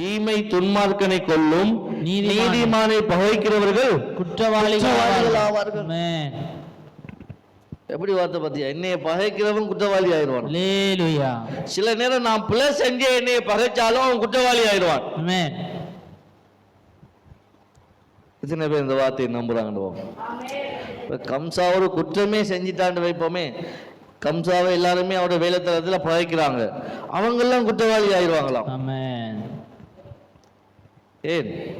துன்மார்க்கனை கொல்லும் நீதிமானை- பகைக்கிறவர்கள் குற்றவாளிகள் ஆவார்கள். எப்படி வார்த்தை பார்த்தியா என்னைய பகைக்கிறவன் குற்றவாளி ஆயிடுவான் Hallelujah. சில நேரம் நான் பிள்ளை செஞ்சு என்னைய பகைச்சாலும் அவன் குற்றவாளி ஆயிடுவான். எத்தனை பேர் இந்த வார்த்தையை. இப்ப கம்சா ஒரு குற்றமே செஞ்சிட்டான்னு வைப்போமே கம்சாவை எல்லாருமே அவரோட வேலைத்தளத்தில் பகைக்கிறாங்க அவங்கெல்லாம் குற்றவாளி ஆயிடுவாங்களாம். ஏன்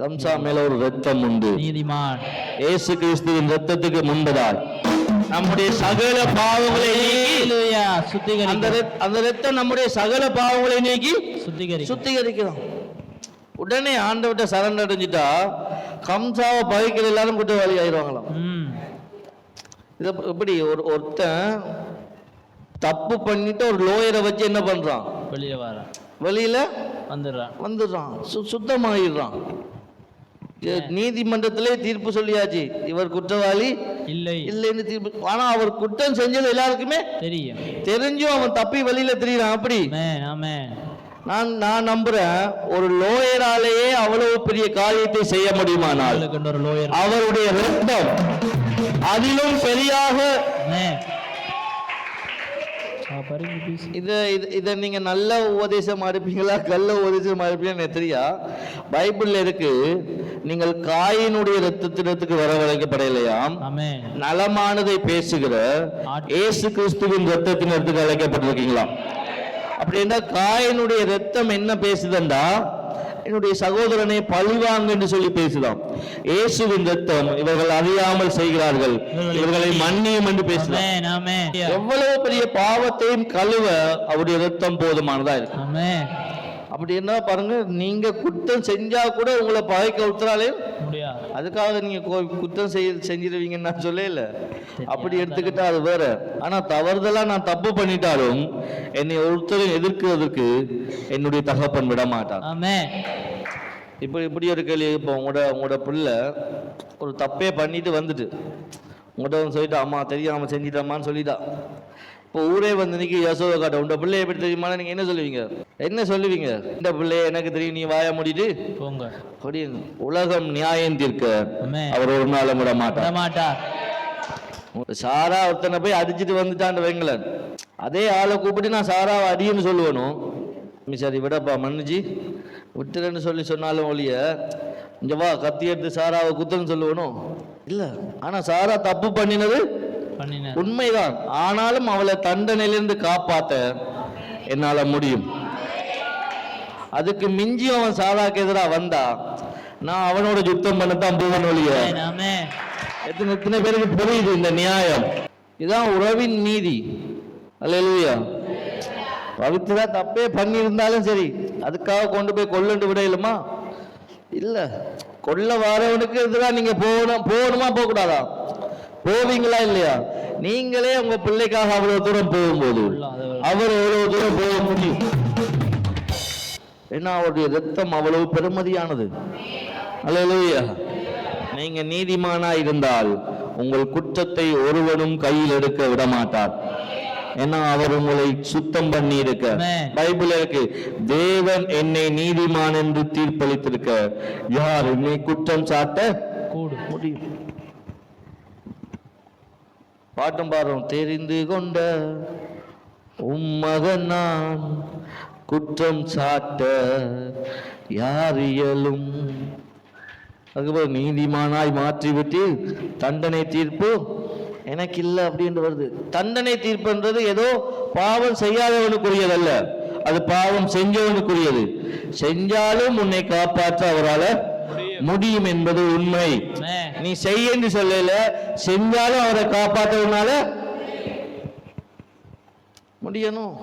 கம்சா மேல ஒரு ரத்தம் உண்டு. நீதிமான். இயேசு கிறிஸ்துவின் ரத்தத்துக்கு முன்பதாய் நம்முடைய சகல பாவங்களை நீக்கி. அந்த அந்த ரத்தம் நம்முடைய சகல பாவங்களை நீக்கி சுத்திகரிக்க சுத்திகரிக்கிறோம். உடனே ஆண்டவர்கிட்ட சரண் அடைஞ்சிட்டா கம்சாவை பகைக்கிற எல்லாரும் குற்றவாளி ஆயிடுவாங்களாம். இது எப்ப- எப்படி ஒரு ஒருத்தன் தப்பு பண்ணிட்டு ஒரு லோயரை வச்சு என்ன பண்றான்? வெளியே வர வெளியில வந்துடுறான். வந்துடுறான். சு சுத்தமாயிடுறான். இது நீதிமன்றத்திலே தீர்ப்பு சொல்லியாச்சு. இவர் குற்றவாளி? இல்லை. இல்லைன்னு தீர்ப்பு. ஆனா அவர் குற்றம் செஞ்சது எல்லாருக்குமே தெரியும். தெரிஞ்சும் அவன் தப்பி வெளியில தெரியறான். அப்படி. நான் நான் நம்புறேன் ஒரு லோயராலேயே அவ்வளவு பெரிய காரியத்தை செய்ய முடியுமானால் அவருடைய ரத்தம் அதிலும் பெரியாக இதை இது- இதை நீங்க நல்ல உபதேசமா இருப்பீங்களா கள்ள உபதேசமா இருப்பீங்கன்னு தெரியா. பைபிள்ல இருக்கு நீங்கள் காயினுடைய ரத்தத்தினத்துக்கு வரவழைக்கப்படலையாம். நலமானதை பேசுகிற இயேசு கிறிஸ்துவின் ரத்தத்தினத்துக்கு அழைக்கப்பட்டிருக்கீங்களா அப்படின்னா காயினுடைய ரத்தம் என்ன பேசுதண்டா? என்னுடைய சகோதரனை பழிவாங்க என்று சொல்லி பேசுதாம். இயேசுவின் ரத்தம் இவர்கள் அறியாமல் செய்கிறார்கள். இவர்களை மன்னியும் என்று. Amen. எவ்வளவு பெரிய பாவத்தையும் கழுவ அவருடைய ரத்தம் போதுமானதா இருக்கு Amen. அப்படி என்ன பாருங்க நீங்க குற்றம் செஞ்சா கூட உங்களை பகைக்க விட்டுறாலே அதுக்காக நீங்க கோ- குற்றம் செய் செஞ்சிருவீங்கன்னு நான் சொல்லல. அப்படி எடுத்துக்கிட்டா அது வேற. ஆனா தவறுதலா நான் தப்பு பண்ணிட்டாலும் என்னை ஒருத்தரும் எதிர்க்கிறதுக்கு என்னுடைய தகப்பன் விட மாட்டான். இப்போ இப்படி ஒரு கேள்வி இப்போ உங்களோட உங்களோட பிள்ளை ஒரு தப்பே பண்ணிட்டு வந்துட்டு உங்கள்கிட்ட வந்து சொல்லிட்டு அம்மா தெரியாம செஞ்சிட்டம்மான்னு சொல்லிட்டா. இப்போ ஊரே வந்து நிற்கி யசோதை காட்ட உண்ட பிள்ளை எப்படி தெரியுமா நீங்க என்ன சொல்லுவீங்க? என்ன சொல்லுவீங்க? இந்த பிள்ளைய எனக்கு தெரியும் நீ வாய மூடிட்டு போங்க அப்படி உலகம் நியாயம் தீர்க்க. அவர் ஒரு நாளும் விட மாட்டார் மாட்டார் சாரா ஒருத்தனை போய் அடிச்சிட்டு வந்துட்டான்னு வைங்களேன். அதே ஆளை கூப்பிட்டு நான் சாராவை அடின்னு சொல்லுவனும் "நீ சரி விடப்பா மன்னிச்சு. விட்டுறேன்னு சொல்லி சொன்னாலும் ஒழிய இங்க வா கத்தி எடுத்து சாராவை குத்துன்னு சொல்லுவனும். இல்ல ஆனா சாரா தப்பு பண்ணினது உண்மைதான். ஆனாலும் அவளை தண்டனையிலிருந்து காப்பாத்த என்னால முடியும். அதுக்கு மிஞ்சி அவன் சாராக்கு எதிராக வந்தா நான் அவனோட யுத்தம் பண்ணத்தான் போவேன் ஒழிய. எத்தனை எத்தனை பேருக்கு புரியுது இந்த நியாயம்? இதான் உறவின் நீதி. அல்லேலூயா. பவித்ரா தப்பே பண்ணியிருந்தாலும் சரி அதுக்காக கொண்டு போய் கொல்லுண்டு விடையிலுமா? இல்ல. கொல்ல வரவனுக்கு எதிராக நீங்க போகணும் போகணுமா போக கூடாதா போவீங்களா இல்லையா? நீங்களே உங்க பிள்ளைக்காக அவ்வளவு தூரம் போகும்போது அவர் எவ்வளவு தூரம் போக முடியும்? ஏன்னா அவருடைய ரத்தம் அவ்வளவு பெருமதியானது. அல்லேலூயா. நீங்க நீதிமானா இருந்தால் உங்கள் குற்றத்தை ஒருவனும் கையில் எடுக்க விட மாட்டார் ஏன்னா அவர் உங்களை சுத்தம் பண்ணி இருக்க. பைபிள் இருக்கு. தேவன் என்னை நீதிமான் என்று தீர்ப்பளித்திருக்க. யார் என்னை குற்றம் சாட்ட? கூடு முடியும் பாட்டும் பாடுறோம் தெரிந்து கொண்ட உம்மகன் நான் குற்றம் சாட்ட யார் இயலும்? அதுக்கப்புறம் நீதிமானாய் மாற்றிவிட்டு தண்டனை தீர்ப்பு எனக்கு இல்லை அப்படின்னு வருது. தண்டனை தீர்ப்புன்றது ஏதோ பாவம் செய்யாதவனுக்குரியதல்ல. அது பாவம் செஞ்சவனுக்குரியது. செஞ்சாலும் உன்னை காப்பாற்ற அவரால முடியும் என்பது உண்மை. நீ செய்யன்னு சொல்லல. செஞ்சாலும் அவரை காப்பாற்றவனால முடியணும்.